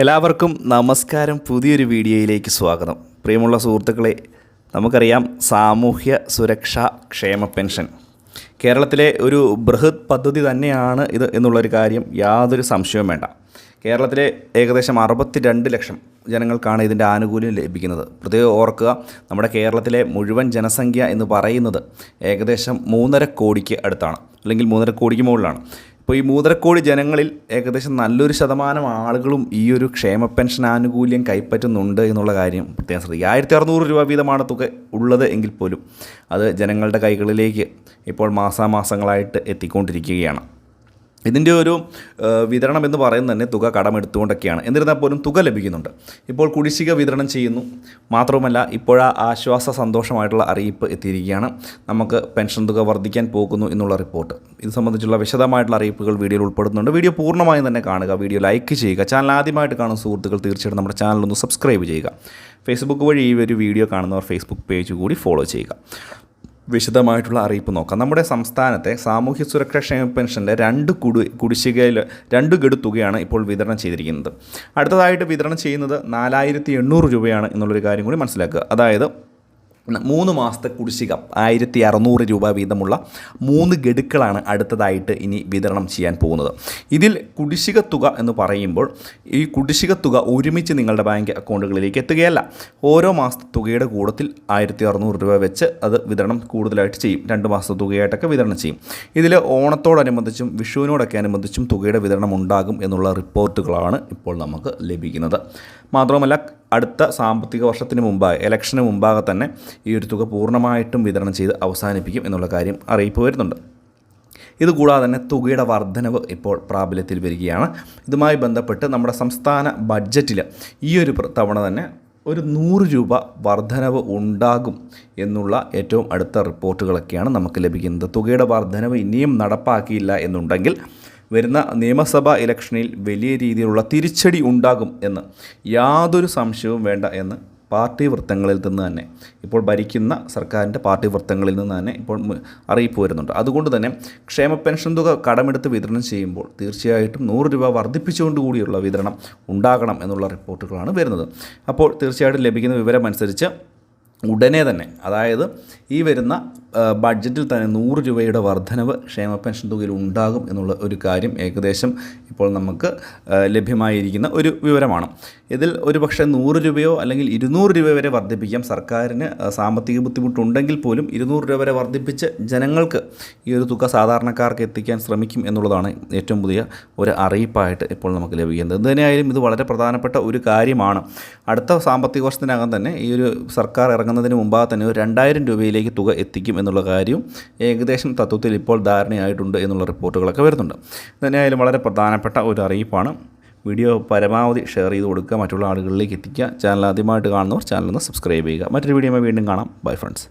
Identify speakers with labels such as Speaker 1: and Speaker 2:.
Speaker 1: എല്ലാവർക്കും നമസ്കാരം. പുതിയൊരു വീഡിയോയിലേക്ക് സ്വാഗതം. പ്രിയമുള്ള സുഹൃത്തുക്കളെ നമുക്കറിയാം സാമൂഹ്യ സുരക്ഷാ ക്ഷേമ പെൻഷൻ. കേരളത്തിലെ ഒരു ബൃഹത് പദ്ധതി തന്നെയാണ് ഇത് എന്നുള്ളൊരു കാര്യം യാതൊരു സംശയവും വേണ്ട. കേരളത്തിലെ ഏകദേശം അറുപത്തി രണ്ട് ലക്ഷം ജനങ്ങൾക്കാണ് ഇതിന്റെ ആനുകൂല്യം ലഭിക്കുന്നത്. പ്രത്യേകം ഓർക്കുക നമ്മുടെ കേരളത്തിലെ മുഴുവൻ ജനസംഖ്യ എന്ന് പറയുന്നത് ഏകദേശം മൂന്നര കോടിക്ക് അടുത്താണ്. അല്ലെങ്കിൽ മൂന്നര കോടിക്ക് മുകളിലാണ്. ഇപ്പോൾ ഈ മൂന്നരക്കോടി ജനങ്ങളിൽ ഏകദേശം നല്ലൊരു ശതമാനം ആളുകളും ഈ ഒരു ക്ഷേമ പെൻഷൻ ആനുകൂല്യം കൈപ്പറ്റുന്നുണ്ട് എന്നുള്ള കാര്യം പ്രത്യേകം ശ്രദ്ധിക്കുക. ആയിരത്തി അറുന്നൂറ് രൂപ വീതമാണ് തുക ഉള്ളത് എങ്കിൽ പോലും അത് ജനങ്ങളുടെ കൈകളിലേക്ക് ഇപ്പോൾ മാസാമാസങ്ങളായിട്ട് എത്തിക്കൊണ്ടിരിക്കുകയാണ്. ഇതിന്റെ ഒരു വിതരണം എന്ന് പറയുന്നത് തന്നെ തുക കടമെടുത്തുകൊണ്ടൊക്കെയാണ് എന്നിരുന്നാൽ പോലും തുക ലഭിക്കുന്നുണ്ട്. ഇപ്പോൾ കുടിശ്ശിക വിതരണം ചെയ്യുന്നു. മാത്രവുമല്ല ഇപ്പോഴാ ആശ്വാസ സന്തോഷമായിട്ടുള്ള അറിയിപ്പ് എത്തിയിരിക്കുകയാണ്. നമുക്ക് പെൻഷൻ തുക വർദ്ധിക്കാൻ പോകുന്നു എന്നുള്ള റിപ്പോർട്ട്. ഇത് സംബന്ധിച്ചുള്ള വിശദമായിട്ടുള്ള അറിയിപ്പുകൾ വീഡിയോയിൽ ഉൾപ്പെടുന്നുണ്ട്. വീഡിയോ പൂർണമായും തന്നെ കാണുക വീഡിയോ ലൈക്ക് ചെയ്യുക ചാനൽ ആദ്യമായിട്ട് കാണുന്ന സുഹൃത്തുക്കൾ തീർച്ചയായിട്ടും നമ്മുടെ ചാനലൊന്ന് സബ്സ്ക്രൈബ് ചെയ്യുക. ഫേസ്ബുക്ക് വഴി ഈ ഒരു വീഡിയോ കാണുന്നവർ ഫേസ്ബുക്ക് പേജ് കൂടി ഫോളോ ചെയ്യുക. വിശദമായിട്ടുള്ള അറിയിപ്പ് നോക്കാം. നമ്മുടെ സംസ്ഥാനത്തെ സാമൂഹ്യ സുരക്ഷാ ക്ഷേമ പെൻഷന്റെ രണ്ട് കുടു കുടിശ്ശികയിൽ രണ്ട് ഗഡു തുകയാണ് ഇപ്പോൾ വിതരണം ചെയ്തിരിക്കുന്നത്. അടുത്തതായിട്ട് വിതരണം ചെയ്യുന്നത് നാലായിരത്തി രൂപയാണ് എന്നുള്ളൊരു കാര്യം കൂടി മനസ്സിലാക്കുക. അതായത് മൂന്ന് മാസത്തെ കുടിശ്ശിക ആയിരത്തി അറുന്നൂറ് രൂപ വീതമുള്ള മൂന്ന് ഗഡുക്കളാണ് അടുത്തതായിട്ട് ഇനി വിതരണം ചെയ്യാൻ പോകുന്നത്. ഇതിൽ കുടിശ്ശിക തുക എന്ന് പറയുമ്പോൾ ഈ കുടിശ്ശിക തുക ഒരുമിച്ച് നിങ്ങളുടെ ബാങ്ക് അക്കൗണ്ടുകളിലേക്ക് എത്തുകയല്ല. ഓരോ മാസത്തെ തുകയുടെ കൂടത്തിൽ ആയിരത്തി അറുന്നൂറ് രൂപ വെച്ച് അത് വിതരണം കൂടുതലായിട്ട് ചെയ്യും. രണ്ട് മാസത്തെ തുകയായിട്ടൊക്കെ വിതരണം ചെയ്യും. ഇതിൽ ഓണത്തോടനുബന്ധിച്ചും വിഷുവിനോടൊക്കെ അനുബന്ധിച്ചും തുകയുടെ വിതരണം ഉണ്ടാകും എന്നുള്ള റിപ്പോർട്ടുകളാണ് ഇപ്പോൾ നമുക്ക് ലഭിക്കുന്നത്. മാത്രമല്ല അടുത്ത സാമ്പത്തിക വർഷത്തിന് മുമ്പായി ഇലക്ഷന് മുമ്പാകെ തന്നെ ഈ ഒരു തുക പൂർണമായിട്ടും വിതരണം ചെയ്ത് അവസാനിപ്പിക്കും എന്നുള്ള കാര്യം അറിയിപ്പ് വരുന്നുണ്ട്. ഇതുകൂടാതെ തന്നെ തുകയുടെ വർധനവ് ഇപ്പോൾ പ്രാബല്യത്തിൽ വരികയാണ്. ഇതുമായി ബന്ധപ്പെട്ട് നമ്മുടെ സംസ്ഥാന ബഡ്ജറ്റിൽ ഈ ഒരു തവണ തന്നെ ഒരു നൂറ് രൂപ വർധനവ് ഉണ്ടാകും എന്നുള്ള ഏറ്റവും അടുത്ത റിപ്പോർട്ടുകളൊക്കെയാണ് നമുക്ക് ലഭിക്കുന്നത്. തുകയുടെ വർധനവ് ഇനിയും നടപ്പാക്കിയില്ല എന്നുണ്ടെങ്കിൽ വരുന്ന നിയമസഭാ ഇലക്ഷനിൽ വലിയ രീതിയിലുള്ള തിരിച്ചടി ഉണ്ടാകും എന്ന് യാതൊരു സംശയവും വേണ്ട എന്ന് പാർട്ടി വൃത്തങ്ങളിൽ നിന്ന് തന്നെ. ഇപ്പോൾ ഭരിക്കുന്ന സർക്കാരിന്റെ പാർട്ടി വൃത്തങ്ങളിൽ നിന്ന് തന്നെ ഇപ്പോൾ അറിയിപ്പ് വരുന്നുണ്ട്. അതുകൊണ്ട് തന്നെ ക്ഷേമ പെൻഷൻ തുക കടമെടുത്ത് വിതരണം ചെയ്യുമ്പോൾ തീർച്ചയായിട്ടും നൂറ് രൂപ വർദ്ധിപ്പിച്ചുകൊണ്ട് കൂടിയുള്ള വിതരണം ഉണ്ടാകണം എന്നുള്ള റിപ്പോർട്ടുകളാണ് വരുന്നത്. അപ്പോൾ തീർച്ചയായിട്ടും ലഭിക്കുന്ന വിവരമനുസരിച്ച് ഉടനെ തന്നെ അതായത് ഈ വരുന്ന ബഡ്ജറ്റിൽ തന്നെ നൂറ് രൂപയുടെ വർധനവ് ക്ഷേമ പെൻഷൻ തുകയിൽ ഉണ്ടാകും എന്നുള്ള ഒരു കാര്യം ഏകദേശം ഇപ്പോൾ നമുക്ക് ലഭ്യമായിരിക്കുന്ന ഒരു വിവരമാണ്. ഇതിൽ ഒരു പക്ഷേ നൂറ് രൂപയോ അല്ലെങ്കിൽ ഇരുന്നൂറ് രൂപ വരെ വർദ്ധിപ്പിക്കാം. സർക്കാരിന് സാമ്പത്തിക ബുദ്ധിമുട്ടുണ്ടെങ്കിൽ പോലും ഇരുന്നൂറ് രൂപ വരെ വർദ്ധിപ്പിച്ച് ജനങ്ങൾക്ക് ഈ ഒരു തുക സാധാരണക്കാർക്ക് എത്തിക്കാൻ ശ്രമിക്കും എന്നുള്ളതാണ് ഏറ്റവും പുതിയ ഒരു അറിയിപ്പായിട്ട് ഇപ്പോൾ നമുക്ക് ലഭിക്കുന്നത്. എന്തുതന്നെയായാലും ഇത് വളരെ പ്രധാനപ്പെട്ട ഒരു കാര്യമാണ്. അടുത്ത സാമ്പത്തിക വർഷത്തിനകം തന്നെ ഈ ഒരു സർക്കാർ ഇറങ്ങുന്നതിന് മുമ്പാകെ തന്നെ ഒരു രണ്ടായിരം രൂപയിലേക്ക് തുക എത്തിക്കും എന്നുള്ള കാര്യവും ഏകദേശം തത്വത്തിൽ ഇപ്പോൾ ധാരണയായിട്ടുണ്ട് എന്നുള്ള റിപ്പോർട്ടുകളൊക്കെ വരുന്നുണ്ട്. തന്നെയായാലും വളരെ പ്രധാനപ്പെട്ട ഒരു അറിയിപ്പാണ്. വീഡിയോ പരമാവധി ഷെയർ ചെയ്ത് കൊടുക്കുക. മറ്റുള്ള ആളുകളിലേക്ക് എത്തിക്കുക. ചാനൽ ആദ്യമായിട്ട് കാണുന്നവർ ചാനൽ ഒന്ന് സബ്സ്ക്രൈബ് ചെയ്യുക. മറ്റൊരു വീഡിയോ വീണ്ടും കാണാം. Bye friends.